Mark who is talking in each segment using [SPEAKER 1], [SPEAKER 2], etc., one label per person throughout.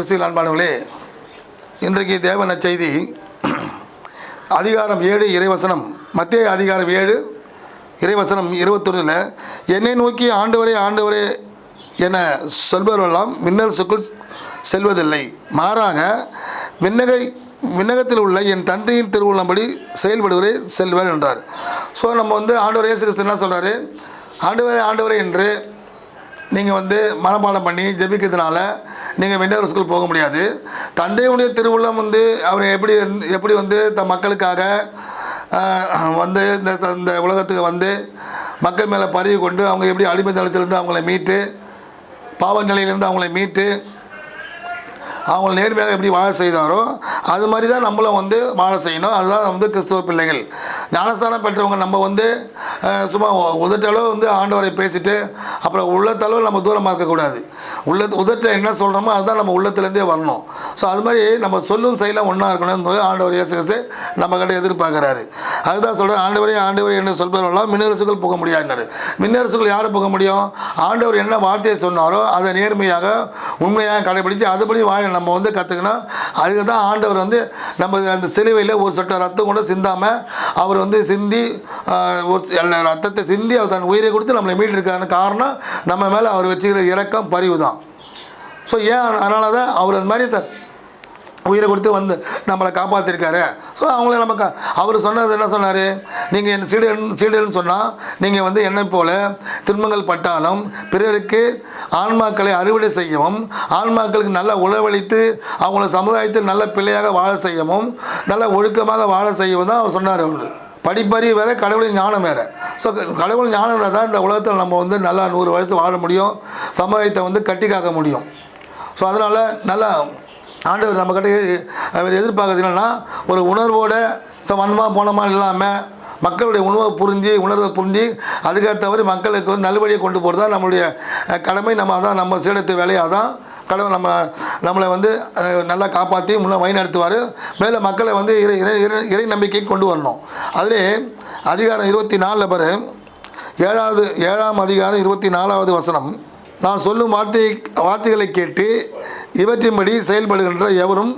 [SPEAKER 1] கிறிஸ்துவில் அன்பானவர்களே இன்றைக்கு தேவன செய்தி அதிகாரம் ஏழு இறைவசனம். மத்திய அதிகாரம் ஏழு இறைவசனம் இருபத்தொன்னில் என்னை நோக்கி ஆண்டவரே ஆண்டவரே என சொல்பவர்களெல்லாம் விண்ணரசுக்குள் செல்வதில்லை. மாறாக விண்ணகை விண்ணகத்தில் உள்ள என் தந்தையின் திருவுள்ளம்படி செயல்படுவரே செல்வர் என்றார். ஸோ நம்ம வந்து ஆண்டவர் இயேசு கிறிஸ்து என்ன சொல்கிறாரு ஆண்டவரே ஆண்டவரே என்று நீங்கள் வந்து மனப்பாடம் பண்ணி ஜபிக்கிறதுனால நீங்கள் விண்ணரசுக்குள் போக முடியாது. தந்தையுடைய திருவுள்ளம் வந்து அவர் எப்படி எப்படி வந்து த மக்களுக்காக வந்து இந்த இந்த உலகத்துக்கு வந்து மக்கள் மேலே பரிவு கொண்டு அவங்க எப்படி அடிமை தளத்திலிருந்து அவங்கள மீட்டு பாவ நிலையிலேருந்து அவங்கள மீட்டு அவங்கள நேர்மையாக எப்படி வாழ செய்தாரோ அது மாதிரி தான் நம்மளும் வந்து வாழ செய்யணும். அதுதான் வந்து கிறிஸ்துவ பிள்ளைகள். ஞானஸ்தானம் பெற்றவங்க நம்ம வந்து சும்மா உதட்டளவு வந்து ஆண்டவரை பேசிட்டு அப்புறம் உள்ளத்தளவு நம்ம தூரமாக இருக்கக்கூடாது. உள்ள உதட்டில் என்ன சொல்கிறோமோ அதுதான் நம்ம உள்ளத்துலேருந்தே வரணும். ஸோ அது மாதிரி நம்ம சொல்லும் செயலும் ஒன்றா இருக்கணும்னு சொல்லி ஆண்டவர் இயேசு நம்ம கிட்ட எதிர்பார்க்குறாரு. அதுதான் சொல்கிறேன் ஆண்டவரே ஆண்டவரே என்ன சொல்பவர்களாம் மின்னரசுகள் போக முடியாதுன்னாரு. மின்னரசுகள் யார் போக முடியும்? ஆண்டவர் என்ன வார்த்தையை சொன்னாரோ அதை நேர்மையாக உண்மையாக கடைபிடித்து அதுபடி வாழ நம்ம வந்து கற்றுக்கணும் அதுக்கு தான் ஆண்டவர் வந்து நம்ம அந்த சிலுவையில் ஒரு சொட்ட ரத்தம் கூட சிந்தாமல் அவர் வந்து சிந்தி ஒரு ரத்தத்தை சிந்தி அவர் தன் உயிரை கொடுத்து நம்மளை மீட்டிருக்காருன்னு காரணம் நம்ம மேலே அவர் வச்சுக்கிற இரக்கம் பரிவு தான். ஸோ ஏன் அதனால தான் அவர் அந்த மாதிரி த உயிரை கொடுத்து வந்து நம்மளை காப்பாற்றிருக்காரு ஸோ அவங்கள நம்ம அவர் சொன்னது என்ன சொன்னார்? நீங்கள் என் சீடன் சீடன்னு சொன்னால் நீங்கள் வந்து என்னை போல துன்பங்கள் பட்டாலும் பிறருக்கு ஆன்மாக்களை அறுவடை செய்யவும் ஆன்மாக்களுக்கு நல்ல உழவளித்து அவங்கள சமுதாயத்தில் நல்ல பிள்ளையாக வாழ செய்யவும் நல்ல ஒழுக்கமாக வாழ செய்யவும் தான் அவர் சொன்னார் அவர். படிப்பறிவு வேறு கடவுளின் ஞானம் வேறு. ஸோ கடவுள் ஞானம் இருந்தால் தான் இந்த உலகத்தில் நம்ம வந்து நல்லா நூறு வயசு வாழ முடியும் சமுதாயத்தை வந்து கட்டி காக்க முடியும். ஸோ அதனால் நல்லா ஆண்டவர் நம்மக்கிட்ட அவர் எதிர்பார்க்கறது என்னென்னா ஒரு உணர்வோட சம்பந்தமாக போனோமா இல்லாமல் மக்களுடைய உணவை புரிஞ்சு உணர்வை புரிஞ்சு அதுக்கேற்றவரை மக்களுக்கு வந்து நல்வழியை கொண்டு போகிறது தான் நம்மளுடைய கடமை. நம்ம அதான் நம்ம சீடத்து வேலையாக தான் கடவுள் நம்ம நம்மளை வந்து நல்லா காப்பாற்றி முன்னே வழிநடத்துவார். மேலே மக்களை வந்து இறை இறை இறை நம்பிக்கை கொண்டு வரணும். அதிலே அதிகாரம் இருபத்தி நாலில் பாரு. ஏழாவது ஏழாம் அதிகாரம் இருபத்தி நாலாவது வசனம். நான் சொல்லும் வார்த்தை வார்த்தைகளை கேட்டு இவற்றின்படி செயல்படுகின்ற எவரும்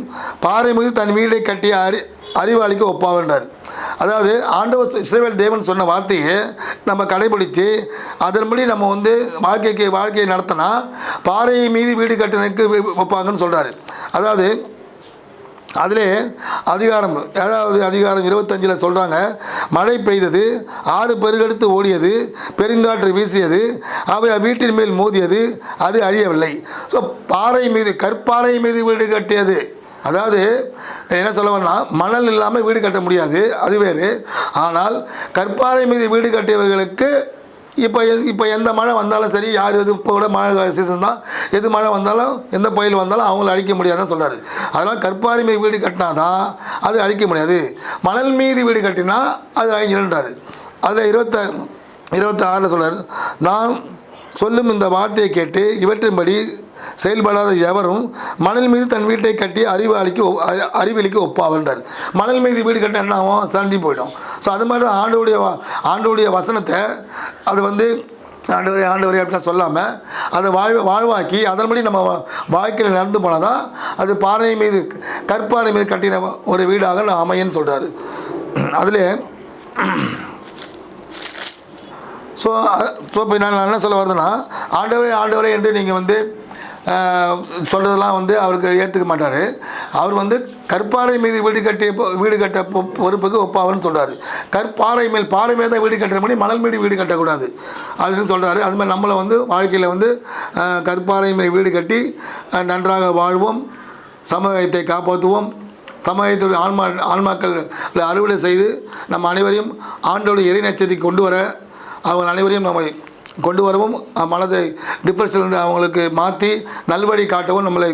[SPEAKER 1] பாறை மீது தன் வீடை கட்டிய அறி அறிவாளிக்கு ஒப்பாவென்றார். அதாவது ஆண்டவர் இஸ்ரேவேல் தேவன் சொன்ன வார்த்தையை நம்ம கடைபிடித்து அதன்படி நம்ம வந்து வாழ்க்கைக்கு வாழ்க்கையை நடத்தினா பாறை மீது வீடு கட்டினதுக்கு வைப்பாங்கன்னு சொல்கிறாரு அதாவது அதிலே அதிகாரம் ஏழாவது அதிகாரம் இருபத்தஞ்சில் சொல்கிறாங்க மழை பெய்தது ஆறு பெருகெடுத்து ஓடியது பெருங்காற்று வீசியது அவை வீட்டின் மேல் மோதியது அது அழியவில்லை. ஸோ பாறை மீது கற்பாறை மீது வீடு கட்டியது. அதாவது என்ன சொல்ல மணல் இல்லாமல் வீடு கட்ட முடியாது அது வேறு. ஆனால் கற்பாறை மீது வீடு கட்டியவர்களுக்கு இப்போ எ- இப்போ எந்த மழை வந்தாலும் சரி யார் எது இப்போ கூட மழை சீசன் தான் எது மழை வந்தாலும் எந்த புயல் வந்தாலும் அவங்கள அழிக்க முடியாதுன்னு சொல்கிறாரு அதனால் கற்பாரி மீது வீடு கட்டினா தான் அது அழிக்க முடியாது. மணல் மீது வீடு கட்டினா அது அழிஞ்சிருன்றாரு அதில் இருபத்த இருபத்தி ஆறில் சொல்கிறார் நான் சொல்லும் இந்த வார்த்தையை கேட்டு இவற்றின்படி செயல்படாத எவரும் மணல் மீது தன் வீட்டை கட்டி அறிவாளிக்கு ஒ- அறிவெளிக்கு ஒப்பாவன்றார். மணல் மீது வீடு கட்ட என்ன ஆகும்? சண்டி போயிடும். ஸோ அது மாதிரி தான் ஆண்டுடைய ஆண்டுடைய வசனத்தை அது வந்து ஆண்டவரே ஆண்டவரே அப்படிலாம் சொல்லாமல் அதை வாழ் வாழ்வாக்கி அதன்படி நம்ம வா- வாழ்க்கையில் நடந்து போனால் தான் அது பாறை மீது கற்பாறை மீது கட்டின ஒரு வீடாக நான் அமையன்னு சொல்கிறாரு அதில் ஸோ ஸோ இப்போ நான் என்ன சொல்ல வருதுன்னா ஆண்டவரே ஆண்டவரே என்று நீங்கள் வந்து சொல்கிறதெல்லாம் வந்து அவருக்கு ஏற்றுக்க மாட்டார். அவர் வந்து கற்பாறை மீது வீடு கட்டிய பொ- வீடு கட்ட பொ- பொறுப்புக்கு ஒப்பாவன்னு சொல்கிறாரு கற்பாறை மேல் பாறை மேல் தான் வீடு கட்டுற மாதிரி மணல் மீது வீடு கட்டக்கூடாது அப்படின்னு சொல்கிறாரு அது மாதிரி நம்மளை வந்து வாழ்க்கையில் வந்து கற்பாறை மேல் வீடு கட்டி நன்றாக வாழ்வோம். சமுதாயத்தை காப்பாற்றுவோம். சமுதாயத்துடைய ஆன்மா ஆன்மாக்கள் அறுவடை செய்து நம்ம அனைவரையும் ஆண்டோடு இறை கொண்டு வர அவங்க அனைவரையும் நம்ம கொண்டு வரவும் மனதை டிப்ரெஷன்லேருந்து அவங்களுக்கு மாற்றி நல்வழி காட்டவும் நம்மளை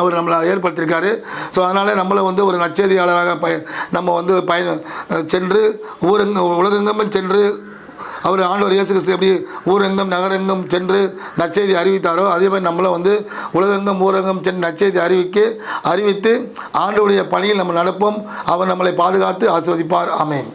[SPEAKER 1] அவர் நம்மளை ஏற்படுத்தியிருக்காரு. ஸோ அதனால் நம்மளை வந்து ஒரு நற்செய்தியாளராக பய நம்ம வந்து பயண சென்று ஊரெங்க உலகெங்கமும் சென்று அவர் ஆண்டவர் இயேசு கிறிஸ்து எப்படி ஊரெங்கும் நகரெங்கும் சென்று நற்செய்தி அறிவித்தாரோ அதே மாதிரி நம்மளை வந்து உலகெங்கும் ஊரெங்கும் சென்று நற்செய்தி அறிவிக்க அறிவித்து ஆண்டவுடைய பணியில் நம்ம நடப்போம். அவர் நம்மளை பாதுகாத்து ஆசிர்வதிப்பார். அமேன்